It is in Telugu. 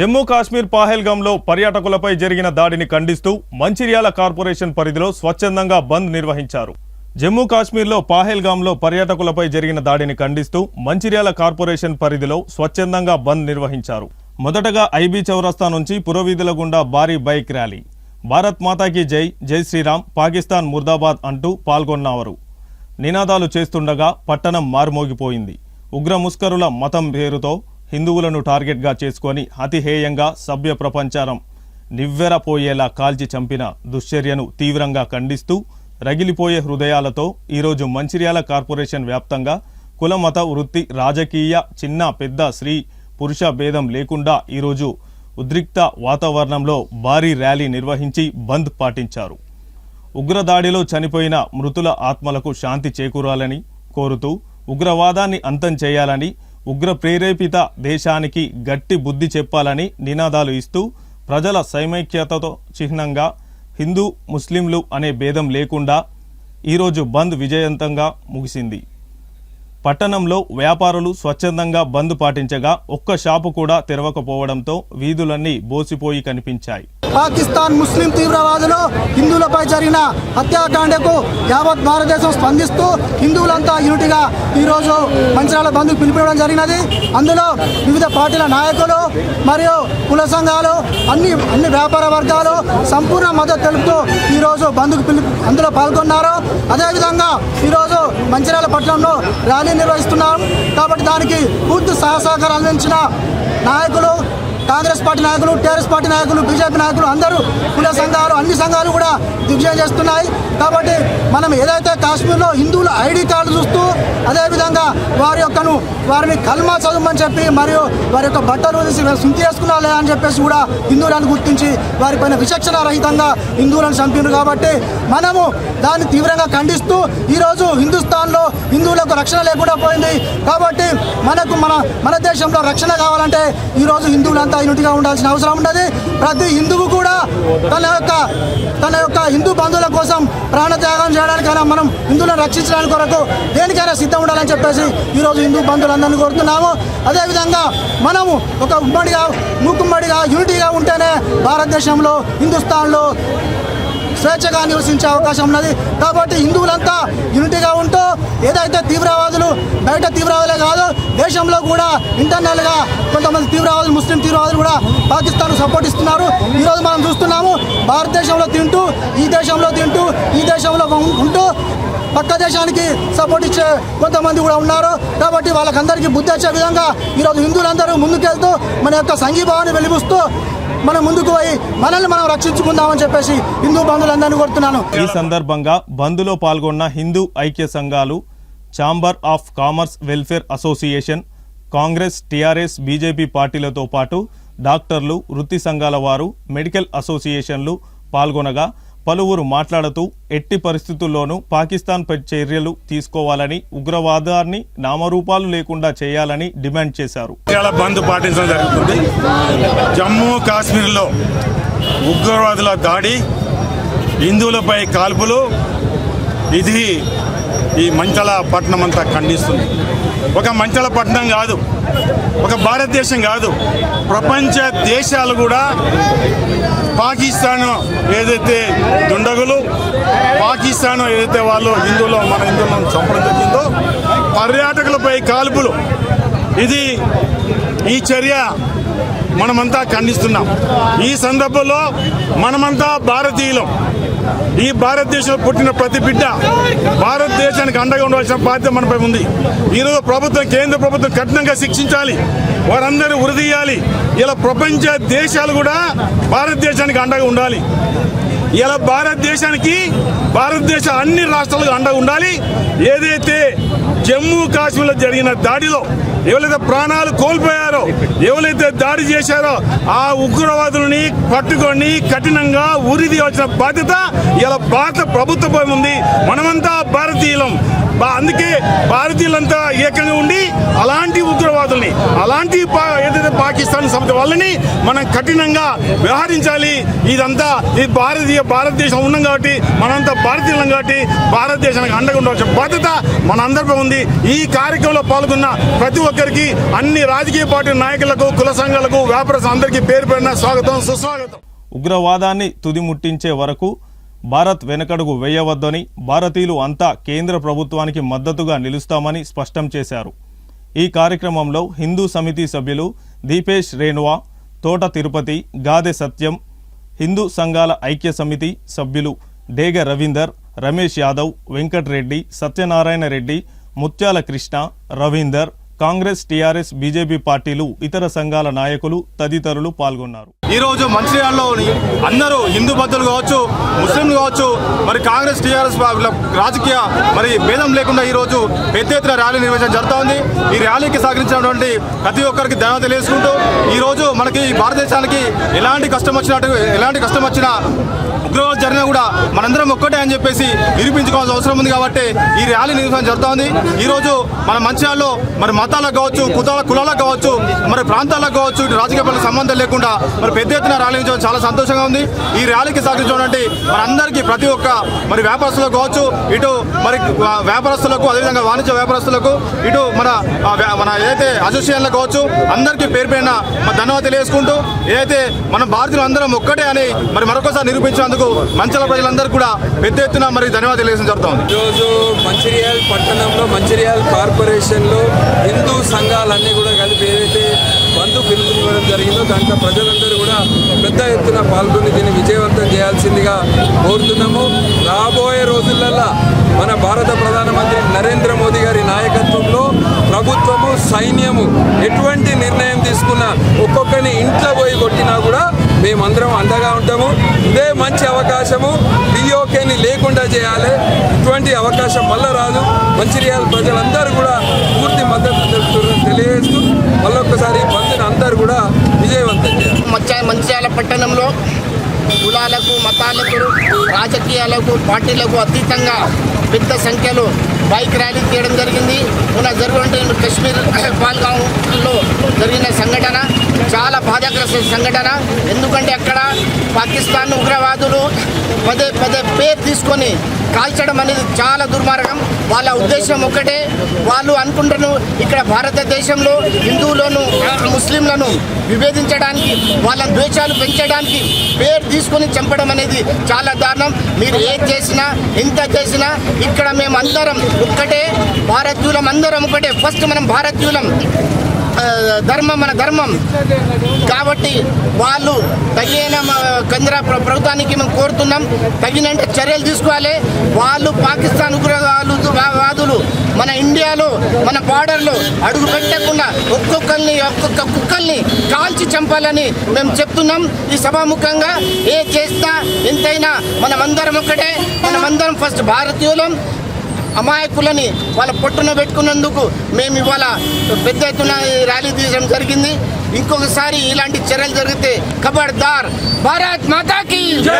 జమ్మూ కాశ్మీర్ పాహెల్గాంలో పర్యాటకులపై జరిగిన దాడిని ఖండిస్తూ మంచిర్యాల కార్పొరేషన్ పరిధిలో స్వచ్ఛందంగా బంద్ నిర్వహించారు. జమ్మూ కాశ్మీర్లో పాహెల్గాంలో పర్యాటకులపై జరిగిన దాడిని ఖండిస్తూ మంచిర్యాల కార్పొరేషన్ పరిధిలో స్వచ్ఛందంగా బంద్ నిర్వహించారు. మొదటగా ఐబీ చౌరస్తా నుంచి పురవీధుల గుండా భారీ బైక్ ర్యాలీ. భారత్ మాతాకి జై జై శ్రీరామ్ పాకిస్తాన్ ముర్దాబాద్ అంటూ పాల్గొన్నారు నినాదాలు చేస్తుండగా పట్టణం మారుమోగిపోయింది. ఉగ్ర ముస్కరుల మతం పేరుతో హిందువులను టార్గెట్గా చేసుకొని అతిహేయంగా సభ్య ప్రపంచారం నివ్వెరపోయేలా కాల్చి చంపిన దుశ్చర్యను తీవ్రంగా ఖండిస్తూ రగిలిపోయే హృదయాలతో ఈరోజు మంచిర్యాల కార్పొరేషన్ వ్యాప్తంగా కుల మత వృత్తి రాజకీయ చిన్న పెద్ద స్త్రీ పురుష భేదం లేకుండా ఈరోజు ఉద్రిక్త వాతావరణంలో భారీ ర్యాలీ నిర్వహించి బంద్ పాటించారు. ఉగ్రదాడిలో చనిపోయిన మృతుల ఆత్మలకు శాంతి చేకూరాలని కోరుతూ ఉగ్రవాదాన్ని అంతం చేయాలని ఉగ్ర ప్రేరేపిత దేశానికి గట్టి బుద్ధి చెప్పాలని నినాదాలు ఇస్తూ ప్రజల సమైక్యతతో చిహ్నంగా హిందూ ముస్లింలు అనే భేదం లేకుండా ఈరోజు బంద్ విజయవంతంగా ముగిసింది. పట్టణంలో వ్యాపారులు స్వచ్ఛందంగా బంద్ పాటించగా ఒక్క షాపు కూడా తెరవకపోవడంతో వీధులన్నీ బోసిపోయి కనిపించాయి. పాకిస్తాన్ ముస్లిం తీవ్రవాదులు హిందువులపై జరిగిన హత్యాకాండకు యావత్ భారతదేశం స్పందిస్తూ హిందువులంతా యూనిట్గా ఈరోజు మంచిర్యాల బంధుకు పిలిపివ్వడం జరిగినది. అందులో వివిధ పార్టీల నాయకులు మరియు కుల సంఘాలు అన్ని అన్ని వ్యాపార వర్గాలు సంపూర్ణ మద్దతు తెలుపుతూ ఈరోజు బంధుకు పిలుపు అందులో పాల్గొన్నారు. అదేవిధంగా ఈరోజు మంచిర్యాల పట్టణంలో ర్యాలీ నిర్వహిస్తున్నాం. కాబట్టి దానికి పూర్తి సహసహకారం అందించిన నాయకులు కాంగ్రెస్ పార్టీ నాయకులు టీఆర్ఎస్ పార్టీ నాయకులు బీజేపీ నాయకులు అందరూ కుల సంఘాలు అన్ని సంఘాలు కూడా దిగ్విజయం చేస్తున్నాయి. కాబట్టి మనం ఏదైతే కాశ్మీర్లో హిందువుల ఐడి కార్డు చూస్తూ అదేవిధంగా వారి యొక్కను వారిని కల్మా చదవమని చెప్పి మరియు వారి యొక్క బట్టలు తీసి శుద్ధి చేసుకున్నాలే అని చెప్పేసి కూడా హిందువులను గుర్తించి వారిపైన విచక్షణ రహితంగా హిందువులను చంపినారు. కాబట్టి మనము దాన్ని తీవ్రంగా ఖండిస్తూ ఈరోజు హిందుస్థాన్లో హిందువులకు రక్షణ లేకుండా పోయింది. కాబట్టి మనకు మన మన దేశంలో రక్షణ కావాలంటే ఈరోజు హిందువులంతా యూనిట్గా ఉండాల్సిన అవసరం ఉన్నది. ప్రతి హిందువు కూడా తన యొక్క తన యొక్క హిందూ బంధువుల కోసం ప్రాణత్యాగం చేయడానికైనా మనం హిందువులను రక్షించడానికి కొరకు దేనికైనా సిద్ధం ఉండాలని చెప్పేసి ఈరోజు హిందూ బంధువులందరినీ కోరుతున్నాము. అదేవిధంగా మనము ఒక ఉమ్మడిగా మూకుమ్మడిగా యూనిటీగా ఉంటేనే భారతదేశంలో హిందుస్థాన్లో స్వేచ్ఛగా నివసించే అవకాశం ఉన్నది. కాబట్టి హిందువులంతా యూనిటీగా ఉంటూ ఏదైతే తీవ్రవాదులు బయట తీవ్రవాదులే కాదు దేశంలో కూడా ఇంటర్నల్గా కొంతమంది తీవ్రవాదులు ముస్లిం తీవ్రవాదులు కూడా పాకిస్తాన్ సపోర్ట్ ఇస్తున్నారు. ఈరోజు మనం చూస్తున్నాము భారతదేశంలో తింటూ ఈ దేశంలో తింటూ ఈ దేశంలో ఉంటూ పక్క దేశానికి సపోర్ట్ ఇచ్చే కొంతమంది కూడా ఉన్నారు. కాబట్టి వాళ్ళకందరికీ బుద్ధి వచ్చే విధంగా ఈరోజు హిందువులందరూ ముందుకెళ్తూ మన యొక్క సంఘీభావాన్ని వెలిగిస్తూ మనం ముందుకు పోయి మనల్ని మనం రక్షించుకుందామని చెప్పేసి హిందూ బంధువులందరినీ కోరుతున్నాను. ఈ సందర్భంగా బంద్లో పాల్గొన్న హిందూ ఐక్య సంఘాలు chamber of commerce welfare association Congress TRS BJP పార్టీలతో పాటు డాక్టర్లు వృత్తి సంఘాల వారు మెడికల్ అసోసియేషన్లు పాల్గొనగా పలువురు మాట్లాడుతూ ఎట్టి పరిస్థితుల్లోనూ పాకిస్తాన్పై చర్యలు తీసుకోవాలని ఉగ్రవాదాన్ని నామరూపాలు లేకుండా చేయాలని డిమాండ్ చేశారు. చాలా బంద్ పాటించడం జరుగుతుంది. జమ్మూ కాశ్మీర్లో ఉగ్రవాదుల దాడి హిందువులపై కాల్పులు ఇది ఈ మంచళ పట్టణం అంతా ఖండిస్తుంది. ఒక మంచళ పట్టణం కాదు ఒక భారతదేశం కాదు ప్రపంచ దేశాలు కూడా పాకిస్తాన్ ఏదైతే దుండగులు పాకిస్తాన్ ఏదైతే వాళ్ళు హిందువులు మన హిందువులను చంపడం జరిగిందో పర్యాటకులపై కాల్పులు. ఇది ఈ చర్య మనమంతా ఖండిస్తున్నాం. ఈ సందర్భంలో మనమంతా భారతీయులం. ఈ భారతదేశంలో పుట్టిన ప్రతి బిడ్డ భారతదేశానికి అండగా ఉండవలసిన బాధ్యత మనపై ఉంది. ఈరోజు ప్రభుత్వం కేంద్ర ప్రభుత్వం కఠినంగా శిక్షించాలి. వారందరూ ఉరిదీయాలి ఇలా ప్రపంచ దేశాలు కూడా భారతదేశానికి అండగా ఉండాలి. ఇలా భారతదేశానికి భారతదేశ అన్ని రాష్ట్రాలకు అండగా ఉండాలి. ఏదైతే జమ్మూ కాశ్మీర్లో జరిగిన దాడిలో ఎవరైతే ప్రాణాలు కోల్పోయారో ఎవరైతే దాడి చేశారో ఆ ఉగ్రవాదులని పట్టుకొని కఠినంగా ఉరిది వచ్చిన బాధ్యత ఇలా భారత ప్రభుత్వ ఉంది. మనమంతా భారతీయులం. అందుకే భారతీయులంతా ఏకంగా ఉండి అలాంటి ఉగ్రవాదుల్ని అలాంటి పా- ఏదైతే పాకిస్తాన్ సంస్థ వాళ్ళని మనం కఠినంగా వ్యవహరించాలి. ఇదంతా ఈ భారతీయ భారతదేశం ఉన్నాం కాబట్టి మనంతా భారతీయులం కాబట్టి భారతదేశానికి అండగా ఉండవలసిన బాధ్యత మనందరిపై ఉంది. ఈ కార్యక్రమంలో పాల్గొన్న ప్రతి ఒక్కరికి అన్ని రాజకీయ పార్టీ నాయకులకు కుల సంఘాలకు వ్యాపారస్తులు అందరికీ పేరు పేరున స్వాగతం సుస్వాగతం. ఉగ్రవాదాన్ని తుదిముట్టించే వరకు భారత్ వెనకడుగు వేయవద్దని భారతీయులు అంతా కేంద్ర ప్రభుత్వానికి మద్దతుగా నిలుస్తామని స్పష్టం చేశారు. ఈ కార్యక్రమంలో హిందూ సమితి సభ్యులు దీపేష్ రేణువా తోట తిరుపతి గాదె సత్యం హిందూ సంఘాల ఐక్య సమితి సభ్యులు డేగ రవీందర్ రమేష్ యాదవ్ వెంకట్రెడ్డి సత్యనారాయణ రెడ్డి ముత్యాల కృష్ణ రవీందర్ కాంగ్రెస్ టీఆర్ఎస్ బీజేపీ పార్టీలు ఇతర సంఘాల నాయకులు తదితరులు పాల్గొన్నారు. ఈ రోజు మంచిర్యాలలో అందరూ హిందూ బద్దులు కావచ్చు ముస్లింలు కావచ్చు మరి కాంగ్రెస్ టీఆర్ఎస్ రాజకీయ మరి భేదం లేకుండా ఈ రోజు పెద్ద ఎత్తున ర్యాలీ నిర్వహించడం జరుగుతోంది. ఈ ర్యాలీకి సహకరించినటువంటి ప్రతి ఒక్కరికి ధన్యవాదాలు తెలియజేసుకుంటూ ఈ రోజు మనకి ఈ భారతదేశానికి ఎలాంటి కష్టం వచ్చినట్టు ఎలాంటి కష్టం వచ్చినా ఉగ్రవాదం జరిగినా కూడా మనందరం ఒక్కటే అని చెప్పేసి నిరూపించుకోవాల్సిన అవసరం ఉంది కాబట్టి ఈ ర్యాలీ నిర్వహించడం జరుగుతోంది. ఈ రోజు మన మంచిర్యాలలో మరి మతాలకు కావచ్చు కుతాల కులాలకు కావచ్చు మరి ప్రాంతాలకు కావచ్చు ఇటు రాజకీయ పనులకు సంబంధం లేకుండా మరి పెద్ద ఎత్తున ర్యాలీ చాలా సంతోషంగా ఉంది. ఈ ర్యాలీకి సహకరించినటువంటి మనందరికీ ప్రతి ఒక్క మరి వ్యాపారస్తులకు కావచ్చు ఇటు మరి వ్యాపారస్తులకు అదేవిధంగా వాణిజ్య వ్యాపారస్తులకు ఇటు మన మన ఏదైతే అసోసియేషన్లకు కావచ్చు అందరికీ పేరు పైన మన ధన్యవాదాలు తెలియజేసుకుంటూ ఏదైతే మన భారతీయులు అందరం ఒక్కటే అని మరి మరొకసారి నిరూపించినందుకు మంచాల ప్రజలందరూ కూడా పెద్ద ఎత్తున మరి ధన్యవాదాలు తెలియజేయడం జరుగుతుంది. ఈరోజు మంచిర్యాల్ పట్టణంలో మంచిర్యాల్ కార్పొరేషన్లో హిందూ సంఘాలన్నీ కూడా కలిపి ఏదైతే బంధు పిలుపునివ్వడం జరిగిందో దాంట్లో ప్రజలందరూ కూడా పెద్ద ఎత్తున పాల్గొని దీన్ని విజయవంతం చేయాల్సిందిగా కోరుతున్నాము. రాబోయే రోజులల్లా మన భారత ప్రధానమంత్రి నరేంద్ర మోదీ గారి నాయకత్వంలో ప్రభుత్వము సైన్యము ఎటువంటి నిర్ణయం తీసుకున్నా ఒక్కొక్కరిని ఇంట్లో పోయి కొట్టినా కూడా మేమందరం అండగా ఉంటాం. ఇదే మంచి అవకాశము. పిఓకేని లేకుండా చేయాలి. ఇటువంటి అవకాశం మళ్ళా రాదు. మంచిర్యాల ప్రజలందరూ కూడా పూర్తి మద్దతు తెలుపుతున్నారని తెలియజేస్తూ మళ్ళొక్కసారి బంద్ని అందరూ కూడా విజయవంతం చేయాలి. మంచిర్యాల పట్టణంలో కులాలకు మతాలకు రాజకీయాలకు పార్టీలకు అతీతంగా పెద్ద సంఖ్యలో బైక్ ర్యాలీ చేయడం జరిగింది. మొన్న జరిగిన కశ్మీర్ పాల్గాంలో జరిగిన సంఘటన చాలా బాధాగ్రస్త సంఘటన. ఎందుకంటే అక్కడ పాకిస్తాన్ ఉగ్రవాదులు పదే పదే పేరు తీసుకొని కాల్చడం అనేది చాలా దుర్మార్గం. వాళ్ళ ఉద్దేశం ఒకటే వాళ్ళు అనుకుంటున్నారు ఇక్కడ భారతదేశంలో హిందువులను ముస్లింలను విభేదించడానికి వాళ్ళ ద్వేషాలు పెంచడానికి పేరు తీసుకొని చంపడం అనేది చాలా దారుణం. మీరు ఏది చేసినా ఎంత చేసినా ఇక్కడ మేము అందరం ఒక్కటే భారతీయులం అందరం ఒకటే ఫస్ట్ మనం భారతీయులం. ధర్మం మన ధర్మం. కాబట్టి వాళ్ళు తగిన కేంద్ర ప్రభుత్వానికి మేము కోరుతున్నాం. తగినంత చర్యలు తీసుకోవాలి. వాళ్ళు పాకిస్తాన్ ఉగ్రవాదులు వాదులు మన ఇండియాలో మన బార్డర్లో అడుగు పెట్టకుండా ఒక్కొక్కరిని ఒక్కొక్క కుక్కల్ని కాల్చి చంపాలని మేము చెప్తున్నాం. ఈ సభాముఖంగా ఏ చేస్తా ఎంతైనా మనమందరం ఒకటే మనమందరం ఫస్ట్ భారతీయులం. అమాయకులని వాళ్ళ పొట్టున పెట్టుకున్నందుకు మేము ఇవాళ పెద్ద ఎత్తున ర్యాలీ తీయడం జరిగింది. ఇంకొకసారి ఇలాంటి చర్యలు జరిగితే ఖబర్దార్ భారత్ మాతాకి!